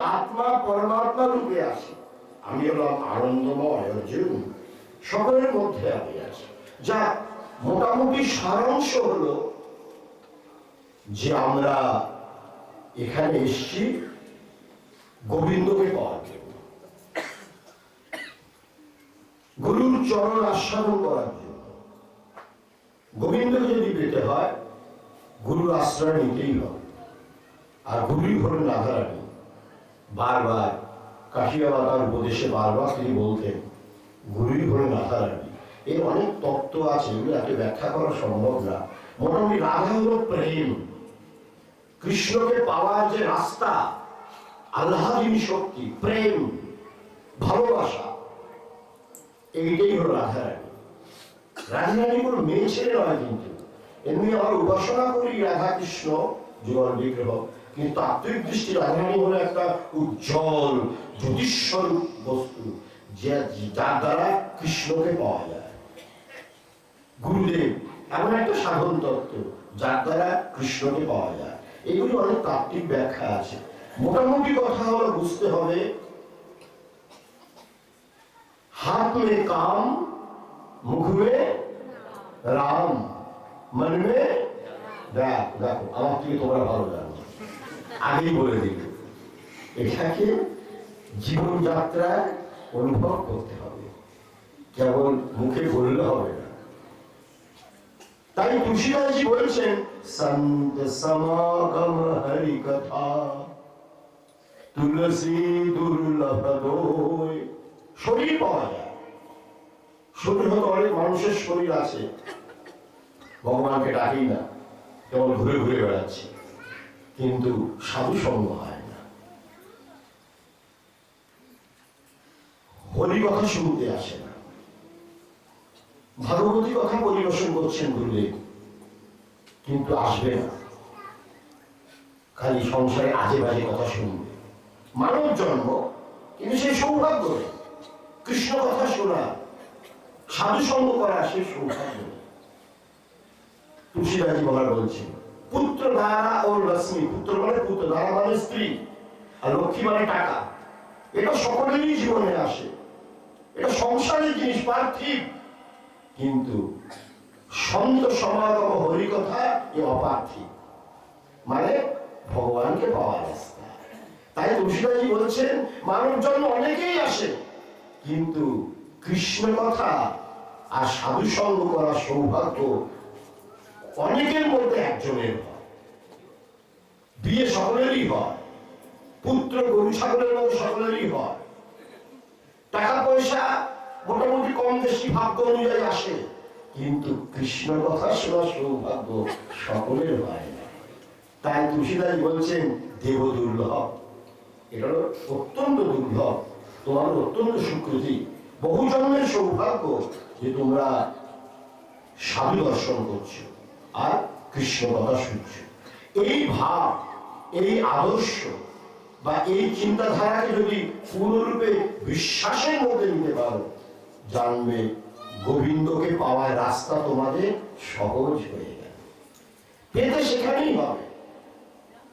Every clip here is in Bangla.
আত্মা পরমাত্মা রূপে আছে আমি হলাম আনন্দময় অর্জুন সকলের মধ্যে আমি আছি। যা মোটামুটি সারাংশ হলো যে আমরা এখানে এসছি গোবিন্দকে পাওয়ার জন্য। গুরুর চরণ আস্বাদন করার জন্য। গোবিন্দকে যদি পেতে হয়, গুরুর আশ্রয় নিতেই হবে। আর গুরুই হলেন রাধারানী। বারবার কাশিয়াবাদার উপদেশে বারবার তিনি বলতেন, গুরুই হলেন রাধারানী। এর অনেক তত্ত্ব আছে, এগুলো এত ব্যাখ্যা করা সম্ভব না। মোটামুটি রাধা হলো প্রেম। কৃষ্ণকে পাওয়ার যে রাস্তা আল্লাহীন শক্তি, প্রেম, ভালোবাসা, এইটাই হলো রাধারানী। রাধারানী কোনো মেয়ে ছেলে নয় কিন্তু। এমনি আমরা উপাসনা করি রাধা কৃষ্ণ যুগল বিগ্রহ। কিন্তু তাত্ত্বিক দৃষ্টি রাধারানী হলো একটা উজ্জ্বল জ্যোতিস্বরূপ বস্তু যে যার দ্বারা কৃষ্ণকে পাওয়া যায় গুরুদেব এমন একটা সাধন তত্ত্ব যার দ্বারা কৃষ্ণকে পাওয়া যায় এগুলি অনেক তাত্ত্বিক ব্যাখ্যা আছে মোটামুটি কথা হলো বুঝতে হবে हाथ में काम मुख में রাম মন মে দেখ দেখো আমার থেকে তোমরা ভালো জানো আগেই বলে দিল এটাকে জীবনযাত্রায় অনুভব করতে হবে। কেবল মুখে বললে হবে না। তাই তুলসীদাসজি বলছেন, সন্ত সমাগম হরি কথা। তুলসী দুর্লভ শরীর পাওয়া যায়। শরীর হয়তো অনেক মানুষের শরীর আছে। ভগবানকে ডাকি না, কেবল ঘুরে ঘুরে বেড়াচ্ছে। কিন্তু সাধু সঙ্গ হয় না। হরি কথা শুনতে আসে না। ভাগবতী কথা পরিবেশন করছেন গুরুদেব কিন্তু আসবে না। খালি সংসারে আজে বাজে কথা শুনবে। মানব জন্ম, কিন্তু সেই সৌভাগ্য কৃষ্ণ কথা শোনা সাধু সঙ্গ করা সে সৌভাগ্য নেই। তুলসীদাজি বলার বলছে পুত্র দ্বারা ও রশ্মি। পুত্র মানে পুত্র দ্বারা মানে স্ত্রী। আর লক্ষ্মী মানে টাকা। এটা সকলেরই জীবনে আসে। এটা সংসারের জিনিস, পার্থিব। কিন্তু সন্ত সমাগম, হরিকথা এ অপার্থিব। মানে ভগবানকে পাওয়ার রাস্তা তাই তুলসীদাজি বলছেন, মানব জন্ম অনেকেই আসে, কিন্তু কৃষ্ণ কথা আর সাধু সঙ্গ করার সৌভাগ্য অনেকের মধ্যে একজনের বিয়ে সকলেরই হয়। পুত্র গরু ছাগলের মধ্যে সকলেরই হয়। টাকা পয়সা মোটামুটি কম বেশি ভাগ্য অনুযায়ী আসে। কিন্তু কৃষ্ণ কথা শোনা সৌভাগ্য সকলের হয় না। তাই তুলসীদাস বলছেন দেব দুর্লভ। এটা অত্যন্ত দুর্লভ। তোমার অত্যন্ত সুকৃতি। বহু জন্মের সৌভাগ্য যে তোমরা সাধু দর্শন করছ। আর কৃষ্ণ কথা শুনছো। এই ভাব, এই আদর্শ বা এই চিন্তাধারাকে যদি পূর্ণরূপে বিশ্বাসের মধ্যে নিতে পারো, জানবে গোবিন্দকে পাওয়ার রাস্তা তোমাদের সহজ হয়ে গেল। পেতে সেখানেই হবে।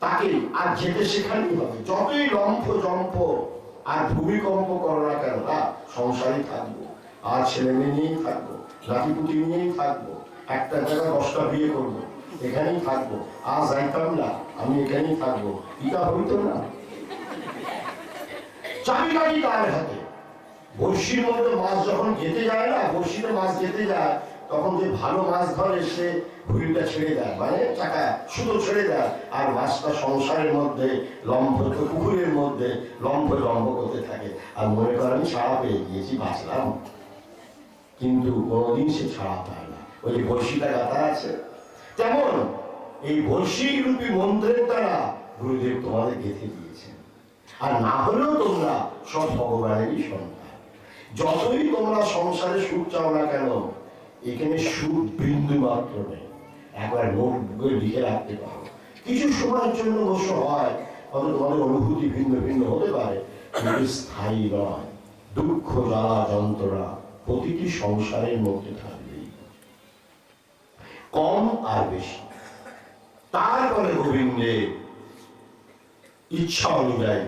তাকে আর যেতে সেখানেই হবে। যতই লম্ফ জম্প আর ভূমিকম্প করো না কেন, না, সংসারই থাকব। আর ছেলে মেয়ে নিয়েই থাকব, নাতিপুতি নিয়েই থাকব। একটা জায়গায় দশটা বিয়ে করব, এখানেই থাকব। আর যাইতাম না, আমি এখানেই থাকব। এটা হইতো না। চাবিকাঠি তার হাতে। বড়শির মধ্যে মাছ যখন যেতে যায় না, বড়শিতে মাছ যেতে যায়, তখন যে ভালো মাছ ধরে সে হুইলটা ছেড়ে দেয় মানে চাকা শুধু ছেড়ে দেয়। আর মাছটা সংসারের মধ্যে লম্ফ পুকুরের মধ্যে লম্ফ লম্ফ করতে থাকে। আর মনে করে আমি ছাড়া পেয়ে গিয়েছি, বাঁচলাম। কিন্তু কোনোদিন সে ছাড়া পায় না। ওই যে বড়শিটা গাঁথা আছে। তেমন এই বড়শি রূপী মন্ত্রের দ্বারা গুরুদেব তোমাদের গেঁথে দিয়েছেন। আর না হলেও তোমরা সব ভগবানেরই সন্তান। যতই তোমরা সংসারে সুখ চাও না কেন, এখানে সুখ বিন্দু মাত্র নেই। একবার নোট বই লিখে রাখতে পারো। কিছু সময়ের জন্য অবশ্য হয় হয়তো তোমাদের অনুভূতি ভিন্ন ভিন্ন হতে পারে, কিন্তু স্থায়ী নয়। দুঃখ, জ্বালা, যন্ত্রণা প্রতিটি সংসারের মধ্যে থাকবেই কম আর বেশি। তারপরে গোবিন্দের ইচ্ছা অনুযায়ী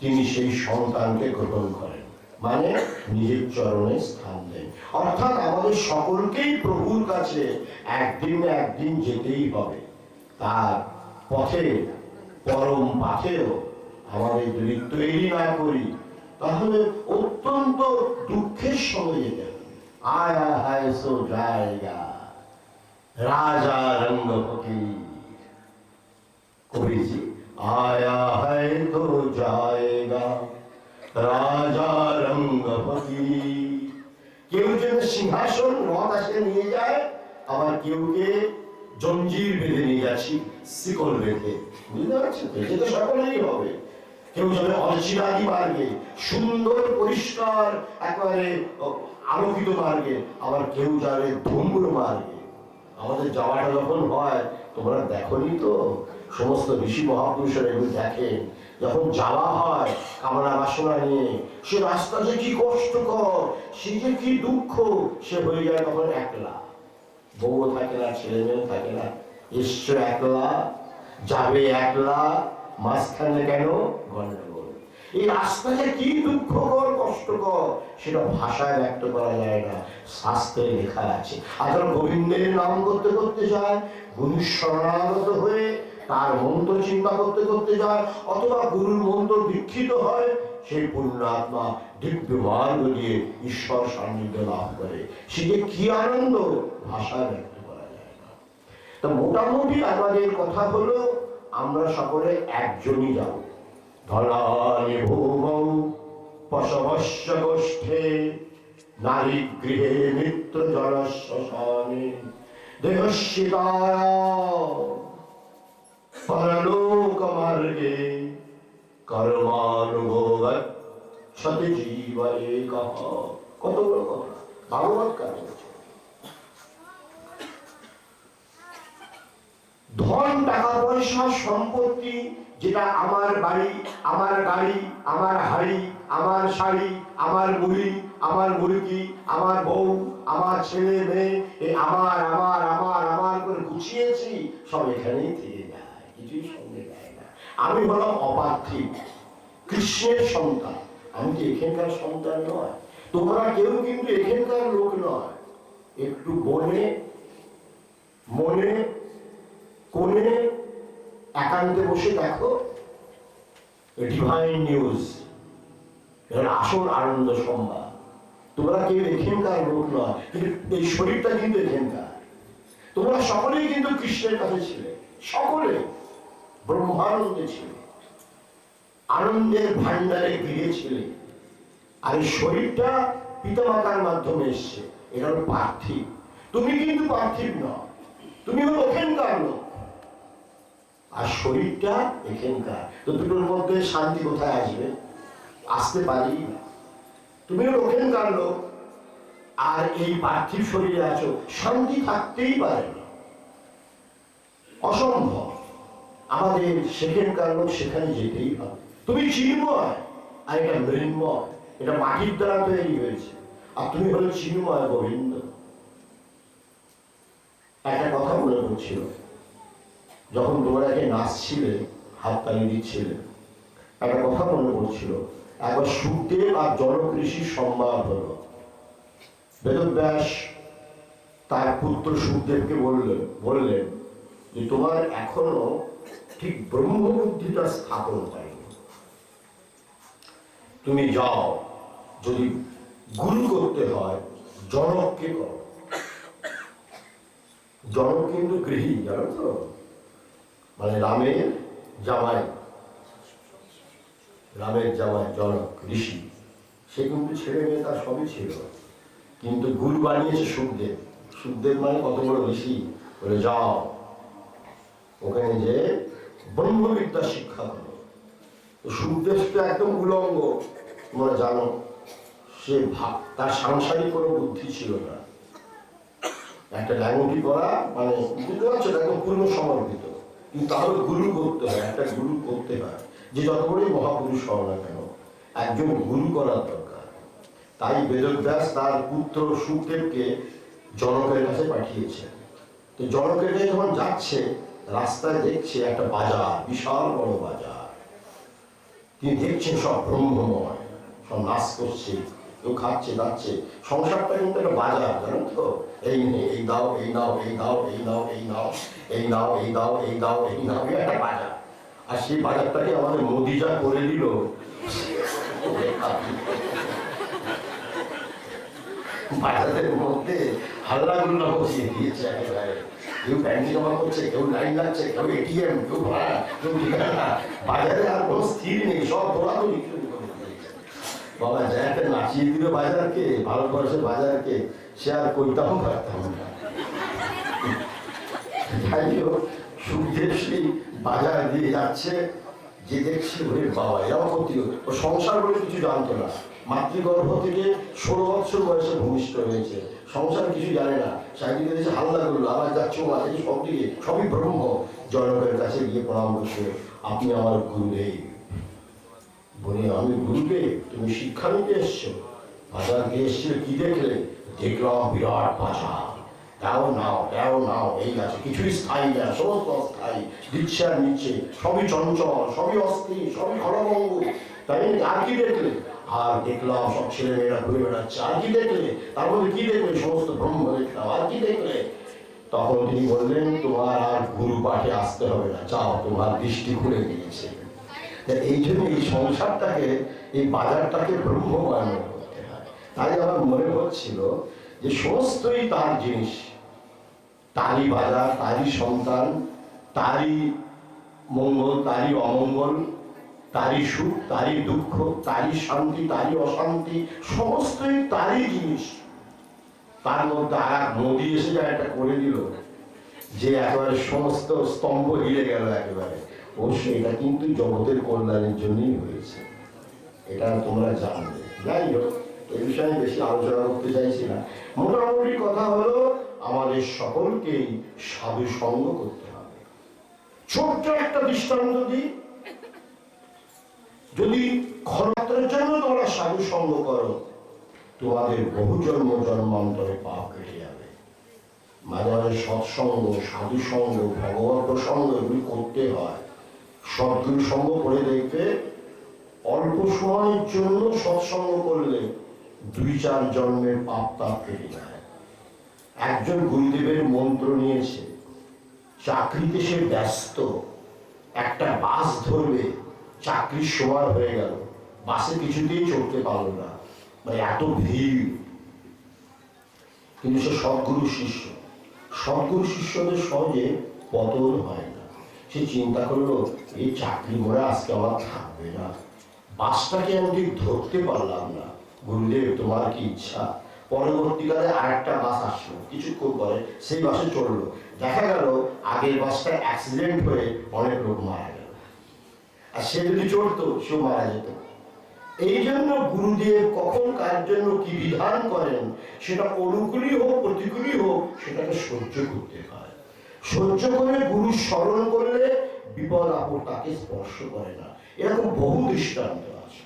তিনি সেই সন্তানকে গ্রহণ করেন। মানে নিজের চরণে স্থান দেন। অর্থাৎ আমাদের সকলকেই প্রভুর কাছে একদিন একদিন যেতেই হবে। তার পথে, পরম পাথেও আমাদের যদি তৈরি না করি, তাহলে অত্যন্ত দুঃখের সঙ্গে যেতে হবে। আয়া হায়, সো জায়গা राजा रंग फकीर कबीर जी आया है तो जाएगा রাজা রঙ্গ ফকির কেউ যেন সিংহাসন রথ আসে নিয়ে যায় আবার কেউকে জঞ্জির বেঁধে নিয়ে যাচ্ছি শিকল বেঁধে বুঝতে পারছেন বেঁধে তো সকলেই হবে কেউ যাবে অচিরাদি মার্গে সুন্দর পরিষ্কার একেবারে ও, আলোকিত মার্গে আবার কেউ যাবে ধূম্র মার্গে আমাদের যাওয়াটা যখন হয়, তোমরা দেখনি তো? সমস্ত ঋষি মহাপুরুষেরা এগুলো দেখেন যখন যাওয়া হয় কামনা বাসনা নিয়ে, সে রাস্তা যে কি কষ্টকর, সে যে কি দুঃখ, সে হয়ে যায় তখন একলা। বউ থাকে না ছেলে মেয়েও থাকে না এসছো একলা, যাবে একলা, মাঝখানে কেন গন্ডগোল? এই রাস্তা যে কি দুঃখকর কষ্টকর সেটা ভাষায় ব্যক্ত করা যায় না, শাস্ত্রে লেখা আছে। আর গোবিন্দের নাম করতে করতে যায় গুরু শরণাগত হয়ে তার মন্ত্র চিন্তা করতে করতে যায়, অথবা গুরুর মন্ত্র দীক্ষিত হয়, সেই পুণ্যাত্মা দিব্য মার্গ দিয়ে ঈশ্বর সান্নিধ্য লাভ করে। সে যে কি আনন্দ? ভাষায় ব্যক্ত করা যায় না। তা মোটামুটি আমাদের কথা হলো, আমরা সকলে একজনই যাব। ধনানি ভৌমৌ পশবস্য গোষ্ঠে নারী গৃহে মিত্র জনশ্মশানে দেহস্বিতায় পরলোক মার্গে কর্মানুভব সতে জীব এক কত বড় কথা। ভাগবত কাজ ধন, টাকা, পয়সা, সম্পত্তি যেটা আমার বাড়ি, আমার গাড়ি, আমার হাড়ি, আমার শাড়ি, আমার বুড়ি আমার মুরগি আমার বউ, আমার ছেলে, মেয়ে আমার আমার আমার আমার করে গুছিয়েছি, সব এখানেই থেকে যায়, কিছুই সঙ্গে যায় না। আমি হলাম অপার্থিব কৃষ্ণের সন্তান। আমি তো এখানকার সন্তান নয়? তোমরা কেউ কিন্তু এখানকার লোক নয়। একটু বনে, মনে, কোণে একান্তে বসে দেখো ডিভাইন নিউজ আসল আনন্দ সংবাদ তোমরা কেউ এখানকার লোক নয় এই শরীরটা কিন্তু এখানকার তোমরা সকলেই কিন্তু কৃষ্ণের কাছে ছিলে, সকলে ব্রহ্মানন্দে ছিলে। আনন্দের ভান্ডারে গিয়েছিলে আর এই শরীরটা পিতামাতার মাধ্যমে এসছে, এটা হলো পার্থিব। তুমি কিন্তু পার্থিব নয় তুমি হলো ওখানকার লোক। আর শরীরটা এখানকার। তো দুটোর মধ্যে শান্তি কোথায় আসবে? আসতে পারি। তুমি ওখানকার লোক। আর এই পার্থিব শরীরে আছো, শান্তি থাকতেই পারে অসম্ভব। আমাদের সেখানকার লোক সেখানে যেতেই হবে। তুমি চিন্ময়, আর এটা মৃন্ময়। এটা মাটির দ্বারা তৈরি হয়েছে। আর তুমি হলো চিন্ময় গোবিন্দ। একটা কথা মনে পড়ছিল। যখন তোমরা একে নাচছিলে হাত তালি দিচ্ছিলে একটা কথা মনে পড়ছিল, একবার সুখদেব আর জনকৃষির সংবাদ হলো। বেদব্যাস তার পুত্র সুখদেবকে বললেন বললেন যে, তোমার এখনও ঠিক ব্রহ্মবুদ্ধিটা স্থাপন হয়নি। তুমি যাও, যদি গুরু করতে হয়, জনককে করো। জনক কিন্তু গৃহী, জানো তো? মানে রামের জামাই। রামের জামাই, জনক, ঋষি। সে কিন্তু ছেলে মেয়ে তার সবই ছিল। কিন্তু গুরু বানিয়েছে সুখদেব। সুখদেব মানে কত বড় ঋষি? বলে, যাও। ওখানে যে ব্রহ্মবিদ্যা শিক্ষা করো। সুখদেব তো একদম উলঙ্গ, তোমরা জানো। সে ভাব তার সাংসারিক কোনো বুদ্ধি ছিল না। একটা ল্যাঙ্গুটি করা মানে বুঝতে পারছ? একদম পূর্ণ সমর্পিত। তাহলে গুরু করতে হয়, একটা গুরু করতে হয়। যে যত বড়ই মহাপুরুষ হও না কেন, একজন গুরু করার দরকার। তাই বেদব্যাস তার পুত্র সুখদেবকে জনকের কাছে পাঠিয়েছে তো জনকের কাছে যখন যাচ্ছে, রাস্তায় দেখছে একটা বাজার, বিশাল বড় বাজার। তিনি দেখছেন সব ব্রহ্মময়, সব নাচ করছে। কেউ খাচ্ছে দাচ্ছে সংসারটা কিন্তু একটা বাজার, জানেন তো? এই নে, এই দাও, এই নাও, এই দাও, এই নাও এই নাও এই নাও, এই দাও এই দাও, এই নাও একটা বাজার। আর সেই বাজারটাকে আমাদের মোদি যা করে দিল, বাজারের মধ্যে হাল্লা গুল্লা বসিয়ে দিয়েছে একেবারে। কেউ ব্যাংকে জমা করছে, কেউ লাইন লাগছে, কেউ এটিএম কেউ ভাড়া, কেউ ঠিকানা। বাজারে আর কোনো স্থির নেই, সব দৌড়াদৌড়ি করে দিয়েছে। বাবা একটা নাচিয়ে দিল বাজারকে, ভারতবর্ষের বাজারকে সে আর কইতাম পারতাম না। যাই হোক সুখদেব সেই বাজার দিয়ে যাচ্ছে। যে দেখছে, ওরে বাবা, এরাও ক্ষতি। ও সংসার বলে কিছু জানতো না। মাতৃগর্ভ থেকে ষোলো বছর বয়সে ভূমিষ্ঠ হয়েছে। সংসার কিছু জানে না। সাইডিকে দেশে হাল্লা করল। আবার যাচ্ছে মাঝে সব দিকে, সবই ব্রহ্ম। জনকের কাছে গিয়ে প্রণাম করছে আপনি আমার গুরুদেব বলি আমি গুরুদেব তুমি শিক্ষা নিতে এসছো। বাজার দিয়ে এসছিলে কি দেখলে? দেখলাম বিরাট বাজার। দাও, নাও দাও, নাও, এই আছে কিছুই স্থায়ী না, সমস্ত অস্থায়ী। দিচ্ছে আর সবই চঞ্চল, সবই অস্থির, সবই ঘনভঙ্গ তাই আর কি দেখলে? আর দেখলাম সব ছেলে মেয়েরা ঘুরে বেড়াচ্ছে। আর কি দেখলে? তার মধ্যে কি দেখলে? সমস্ত ব্রহ্ম দেখলাম আর কি দেখলে? তখন তিনি বললেন, তোমার আর গুরু পাঠে আসতে হবে না। যাও, তোমার দৃষ্টি খুলে দিয়েছে তা এই জন্য এই সংসারটাকে, এই বাজারটাকে ব্রহ্মময় মনে করতে হয়। তাই আমার মনে হচ্ছিল যে সমস্তই তার জিনিস। তারই বাজার, তারই সন্তান, তারই মঙ্গল, তারই অমঙ্গল, তারই সুখ, তারই দুঃখ, তারই শান্তি, তারই অশান্তি, সমস্তই তারই জিনিস। তার মধ্যে আর এক নদী এসে যা একটা করে দিল। যে একেবারে সমস্ত স্তম্ভ হিলে গেল একেবারে। অবশ্যই এটা কিন্তু জগতের কল্যাণের জন্যই হয়েছে। এটা তোমরা জানবে যাই হোক এই বিষয়ে বেশি আলোচনা করতে চাইছি না। মোটামুটি কথা হলো, আমাদের সকলকেই সাধু সঙ্গ করতে হবে। ছোট্ট একটা দৃষ্টান্ত দিই। যদি ক্ষণাত্রের জন্য তোমরা সাধু সঙ্গ করো, তোমাদের বহু জন্ম জন্মান্তরে পাপ কেটে যাবে। মাঝে মাঝে সৎসঙ্গ সাধু সঙ্গ ভগবত প্রসঙ্গ এগুলি করতে হয়। সদ্গুরু সঙ্গ করে দেখবে, অল্প সময়ের জন্য সৎসঙ্গ করলে দুই চার জন্মের পাপ তাপ কেটে যায়। একজন গুরুদেবের মন্ত্র নিয়েছে, চাকরিতে সে ব্যস্ত, একটা বাস ধরবে, চাকরির সময় হয়ে গেল, বাসে কিছুতেই চড়তে পারল না মানে এত ভিড়। কিন্তু সে সদ্গুরু শিষ্য, সদ্গুরু শিষ্যদের সহজে পতন হয় সে চিন্তা করল, এই চাকরি মনে আজকে আমার থাকবে না। বাসটাকে আমি ঠিক ধরতে পারলাম না। গুরুদেব, তোমার কি ইচ্ছা? পরবর্তীকালে আরেকটা বাস আসলো। কিছুক্ষণ পরে সেই বাসে চড়লো। দেখা গেল, আগের বাসটা অ্যাক্সিডেন্ট হয়ে অনেক লোক মারা গেল। আর সে যদি চড়তো, সেও মারা যেত। এই জন্য গুরুদেব কখন কার জন্য কি বিধান করেন, সেটা অনুকূলই হোক, প্রতিকূলই হোক, সেটাকে সহ্য করতে হয় সহ্য করে, গুরু স্মরণ করলে বিপদ আপদ তাকে স্পর্শ করে না। এরকম বহু দৃষ্টান্ত আছে।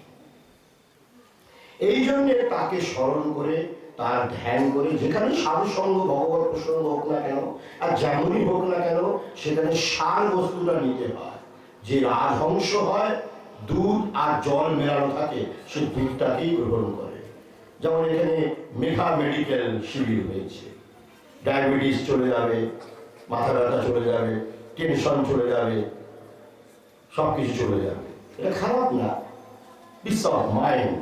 এই জন্য তাকে স্মরণ করে, তার ধ্যান করে, যেখানে সাধু সঙ্গ ভগবত প্রসঙ্গ হোক না কেন, আর যেমনই হোক না কেন, সেখানে সার বস্তুটা নিতে হয়। যে রাজহংস হয়, দুধ আর জল মেলানো থাকে, সে দুধটাকেই গ্রহণ করে। যেমন এখানে মেঘা মেডিকেল শিবির হয়েছে। ডায়াবেটিস চলে যাবে মাথা ব্যথা চলে যাবে টেনশন চলে যাবে সব কিছু চলে যাবে। এটা খারাপ না। অফ মাইন্ড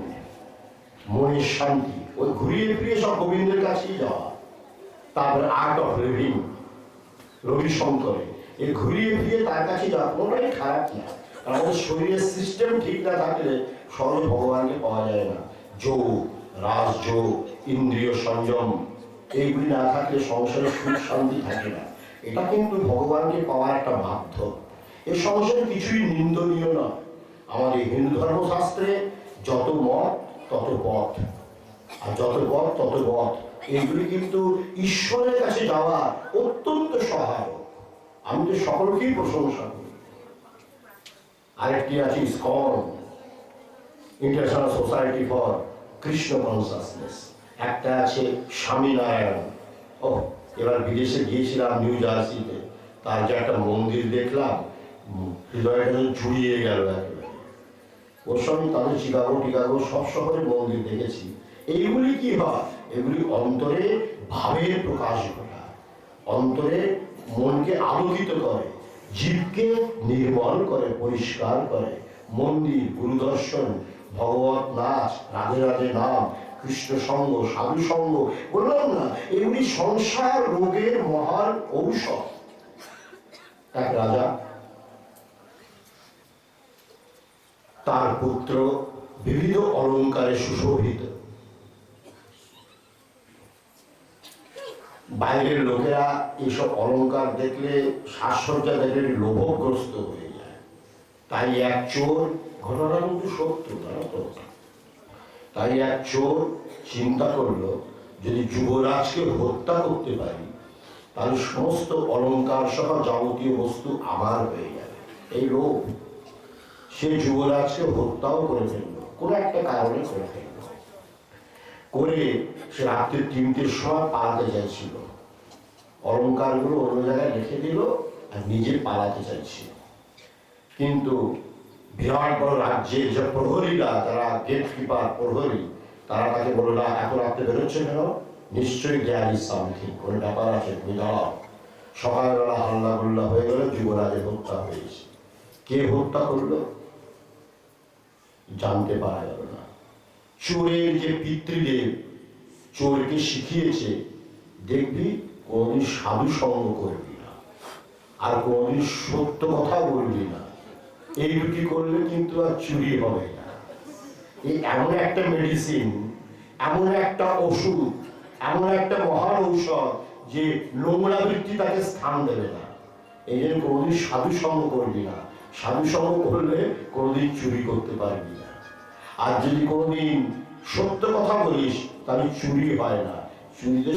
মনের শান্তি। ওই ঘুরিয়ে ফিরিয়ে সব গোবিন্দের কাছেই যাওয়া। তারপরে আর্ট অফ লিভিং রবিশঙ্করে। এই ঘুরিয়ে ফিরিয়ে তার কাছে যাওয়া কোনোটাই খারাপ না। কারণ আমাদের শরীরের সিস্টেম ঠিক না থাকলে সহজে ভগবানকে পাওয়া যায় না। যোগ, রাজযোগ, ইন্দ্রিয় সংযম, এইগুলি না থাকলে সংসারে সুখ শান্তি থাকে না। এটা কিন্তু ভগবানকে পাওয়ার একটা মাধ্যম। এ সংসারে কিছুই নিন্দনীয় নয়। আমাদের হিন্দু ধর্মশাস্ত্রে যত মত, তত পথ। আর যত পথ, তত পথ। এইগুলি কিন্তু ঈশ্বরের কাছে যাওয়া অত্যন্ত সহায়ক। আমি তো সকলকেই প্রশংসা করি। আরেকটি আছে ISKCON international society for Krishna consciousness একটা আছে স্বামীনারায়ণ ও এবার বিদেশে গিয়েছিলাম নিউ জার্সিতে। তার যে একটা মন্দির দেখলাম হৃদয়টা জুড়িয়ে গেল একেবারে। ওর সঙ্গে তাদের চিকাগো টিকাগো সব শহরে মন্দির দেখেছি। এইগুলি কি হয়? এগুলি অন্তরে ভাবের প্রকাশ ঘটায়। অন্তরে মনকে আলোকিত করে, জীবকে নির্মল করে, পরিষ্কার করে। মন্দির, গুরুদর্শন, ভগবত নাচ, রাধে রাধে নাম কৃষ্ণ সঙ্গ সাধু সঙ্গ, বললাম না এগুলি সংসার রোগের ঔষধ এক রাজা, তার পুত্র বিবিধ অলঙ্কারে সুশোভিত। বাইরের লোকেরা এইসব অলংকার দেখলে সাজসজ্জা দেখলে লোভগ্রস্ত হয়ে যায়। তাই এক চোর ঘটনা কিন্তু সত্য জানো তো তাই এক চোর চিন্তা করল, যদি যুবরাজকে হত্যা করতে পারি, তাহলে সমস্ত অলংকার সহ যাবতীয় বস্তু আমার হয়ে যাবে। এই লোভ। সে যুবরাজকে হত্যাও করে ফেলল। কোনো একটা কারণে করে ফেলল। করে সে রাত্রি তিনটের সময় পালাতে চাইছিল। অলঙ্কারগুলো অন্য জায়গায় রেখে দিল আর নিজে পালাতে চাইছিল। কিন্তু বিরাট বড় রাজ্যের যে প্রহরীরা তারা গেট কিপার প্রহরী, তারা তাকে বলল এত রাত্রে বেরোচ্ছে কেন? নিশ্চয়ই দেয়ার ইজ কোনো ব্যাপার আছে, তুমি দাঁড়াও। সকালবেলা হাল্লা গুল্লা হয়ে গেল, যুবরাজের হত্যা হয়েছে কে হত্যা করল? জানতে পারা গেল না। চোরের যে পিতৃদেব, চোরকে শিখিয়েছে, দেখবি, কোনদিন সাধু সঙ্গ করবি না, আর কোনদিন সত্য কথা বলবি না। এই দুটি করলে কিন্তু আর চুরি হবে না। এই এমন একটা মেডিসিন এমন একটা ওষুধ, এমন একটা মহান ঔষধ যে নোংরা বৃত্তি তাকে স্থান দেবে না। এই জন্য কোনোদিন সাধু করবি না। সাধু করলে কোনোদিন চুরি করতে পারবি না। আর যদি কোনোদিন সত্য কথা বলিস, তাহলে চুরি হয় না। চুরিতে